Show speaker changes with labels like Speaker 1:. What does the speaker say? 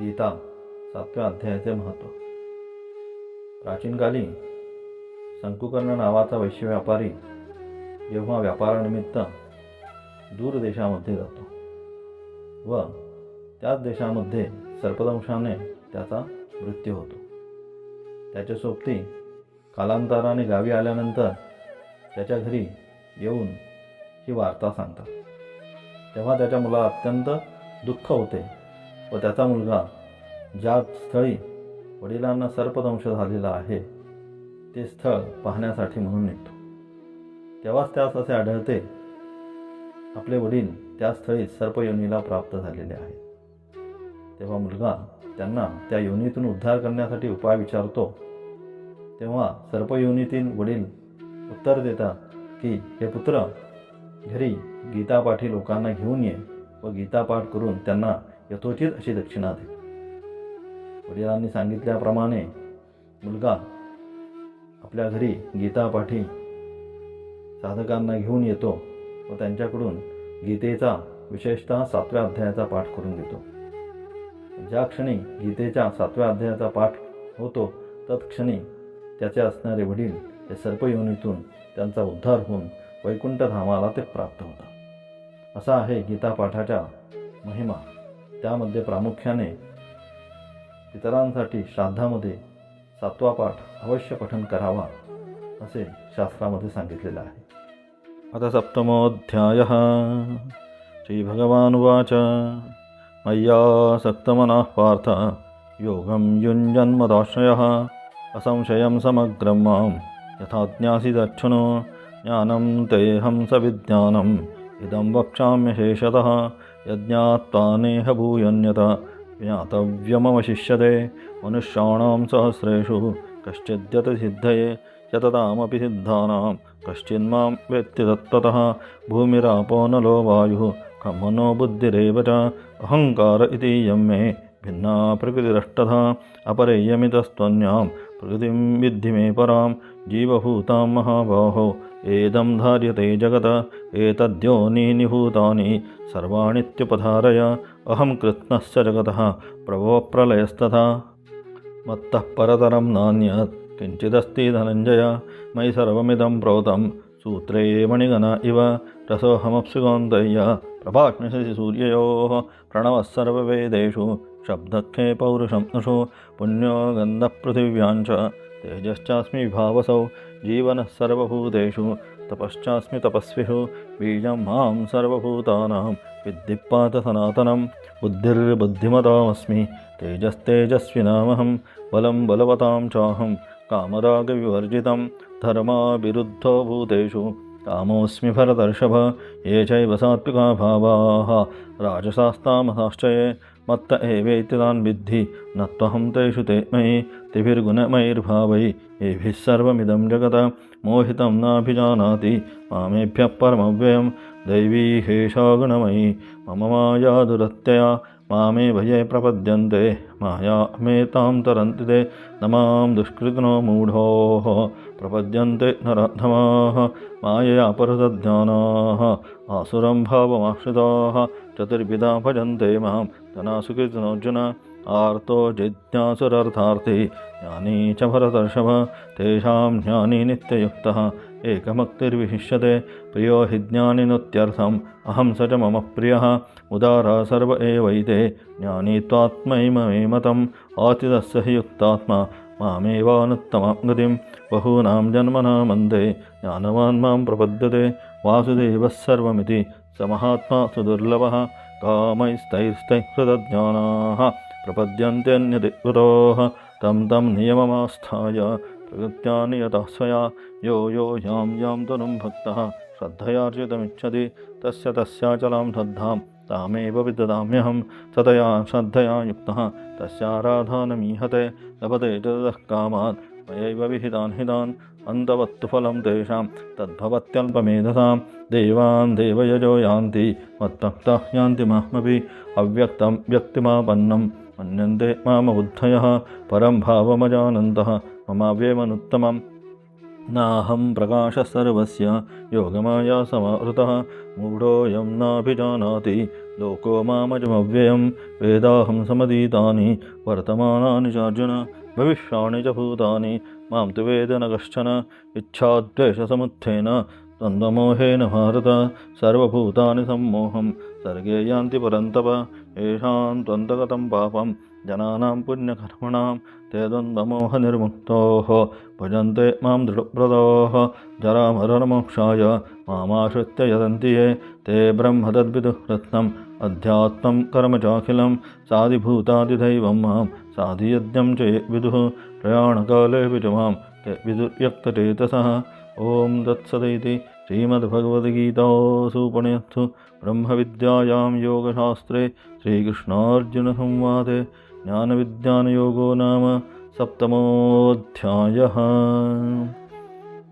Speaker 1: गीता सातव्या अध्यायाचे महत्त्व. प्राचीन काली शंकुकर्ण नावाचा वैश्य व्यापारी जेव्हा व्यापारानिमित्त दूर देशामध्ये जातो व त्याच देशामध्ये सर्पदंशाने त्याचा मृत्यू होतो. त्याच्या सोबती कालांतराने गावी आल्यानंतर त्याच्या घरी येऊन ही वार्ता सांगतात. तेव्हा त्याच्या मुलाला अत्यंत दुःख होते. व त्याचा मुलगा ज्या स्थळी वडिलांना सर्पदंश झालेला आहे ते स्थळ पाहण्यासाठी म्हणून निघतो. तेव्हाच त्यास असे आढळते आपले वडील त्या स्थळी सर्पयोनीला प्राप्त झालेले आहेत. तेव्हा मुलगा त्यांना त्या योनीतून उद्धार करण्यासाठी उपाय विचारतो. तेव्हा सर्पयोनीतील वडील उत्तर देतात की हे पुत्र घरी गीतापाठी लोकांना घेऊन ये व गीतापाठ करून त्यांना यथोचित अशी दक्षिणा दे. वडिलांनी सांगितल्याप्रमाणे मुलगा आपल्या घरी गीतापाठी साधकांना घेऊन येतो व त्यांच्याकडून गीतेचा विशेषतः सातव्या अध्यायाचा पाठ करून घेतो. ज्या क्षणी गीतेच्या सातव्या अध्यायाचा पाठ होतो तत्क्षणी त्याचे असणारे वडील हे सर्पयोनीतून त्यांचा उद्धार होऊन वैकुंठ धामाला ते प्राप्त होतात. असा आहे गीतापाठाच्या महिमा. त्यामध्ये प्रामुख्याने इतरांसाठी श्राद्धामध्ये सातवा पाठ अवश्य पठन करावा असे शास्त्रामध्ये सांगितलेलं आहे. आता सप्तमोऽध्यायः. श्रीभगवानुवाच मय्यासक्तमनः पार्थ। योगं युञ्जन्मदाश्रयः। असंशयं समग्रं माँ। यथा ज्ञासिदच्छुनो ज्ञानं तेऽहं सविज्ञानम् इदं वक्ष्याम्यशेषतः। यज्ञात्वा नेह भूयन्यत ज्ञातव्यमवशिष्यते। मनुष्याणां सहस्रेषु कश्चिद्यतसिद्धये शततामपि सिद्धानां। कश्चिन्मां वेत्ति तत्त्वतः भूमिरापो नलो वायुः खमनो बुद्धिरेव च अहङ्कार इतीयं मे भिन्ना प्रकृतिरष्टधा अपरेयमितस्त्वन्यां प्रकृतिं विद्धि मे परां जीवभूतां महाबाहो एदं धार्यते जगत एतद्योनीनि भूतानि सर्वाणीत्युपधारय अहं कृत्स्नश्च जगतः प्रभवप्रलयस्तथा मत्तः परतरं नान्यत् किञ्चिदस्ति धनञ्जय मयि सर्वमिदं प्रोतं सूत्रे मणिगण इव रसोऽहमप्सु कौन्तेय प्रभाष्णसि सूर्ययोः प्रणवः सर्ववेदेषु शब्दखे पौरुषं नुषु पुण्यो गन्धपृथिव्यां च तेजश्चास्मि विभावसौ जीवनः सर्वभूतेषु तपश्चास्मि तपस्विषु, बीजं माँ सर्वभूतानां विद्धिपात सनातनं बुद्धिर्बुद्धिमतामस्मि, तेजस्तेजस्विनामहं, बलं बलवतां चाहं, कामरागविवर्जितं धर्माविरुद्धो भूतेषु कामोऽस्मि भरतर्षभ, ये चैव सात्विका भावाः मत्त एवेति तान् विद्धि न त्वहं तेषु ते मयि तिभिर्गुणमयैर्भावै येभिः सर्वमिदं जगत मोहितं नाभिजानाति मामेभ्यः परमव्ययं दैवी हेषा गुणमयी मम माया दुरत्यया मामेव ये प्रपद्यन्ते माया मे तां तरन्ति ते न मां दुष्कृतिनो मूढोः प्रपद्यन्ते नराधमाः मायया परतज्ञानाः आसुरं भावमाश्रिताः चतुर्विधा भजन्ते मां धनासुकृतिनोऽर्जुन आर्तो जिज्ञासुरर्थार्थी। ज्ञानी च भरतर्षभ। तेषां ज्ञानी नित्ययुक्तः। एकमक्तिर्विशिष्यते प्रियो हि ज्ञानिनुत्यर्थम् अहं स च मम प्रियः। उदारा सर्व एवैते। ज्ञानी त्वात्मैममे मतम्। आतिथस्य हि युक्तात्मा। मामेवानुत्तमां गतिं बहूनां जन्मनां मन्दे ज्ञानवान् मां प्रपद्यते। वासुदेवः सर्वमिति स महात्मा सुदुर्लभः कामैस्तैस्तैहृतज्ञानाः प्रपद्यन्त्यन्यदिकृतोः तं तं नियममास्थाय प्रकृत्या नियतः स्वया यो यो यां यां तनुं भक्तः श्रद्धयार्जितमिच्छति तस्य तस्याचलां श्रद्धां तामेव विददाम्यहं ततया श्रद्धया युक्तः तस्याराधानमीहते लभते ततः कामात् मयैव विहितान् हितान् अन्तवत्तु फलं तेषां तद्भवत्यल्पमेधसां। देवान् देवयजो यान्ति मत्भक्ताः यान्ति माह्मपि अव्यक्तं व्यक्तिमापन्नं मन्यन्ते मामबुद्धयः परं भावमजानन्तः ममाव्येमनुत्तमं नाहं प्रकाशः सर्वस्य योगमाया समावृतः मूढोऽयं नाभिजानाति लोको मामजमव्ययं वेदाहं समधीतानि वर्तमानानि चार्जुन भविष्याणि च भूतानि मां तु वेद न कश्चन इच्छाद्वेषसमुत्थेन द्वन्द्वमोहेन भारत सर्वभूतानि सम्मोहं सर्गे यान्ति परन्तप येषां द्वन्द्वगतं पापं जनानां पुण्यकर्मणां ते द्वन्द्वमोहनिर्मुक्तोः भजन्ते मां दृढप्रदोः जरामरणमोक्षाय मामाश्रित्य यदन्ति ये ते ब्रह्म तद्विदुः अध्यात्मं कर्म चाखिलं साधिभूतादिदैवं मां साधियज्ञं च विदुः प्रयाणकालेऽपि च मां ते विदुर्यक्तचेतसः ॐ तत्सदिति श्रीमद्भगवद्गीतासूपनिषत्सु ब्रह्मविद्यायां योगशास्त्रे श्रीकृष्णार्जुनसंवादे ज्ञानविज्ञानयोगो नाम सप्तमोऽध्यायः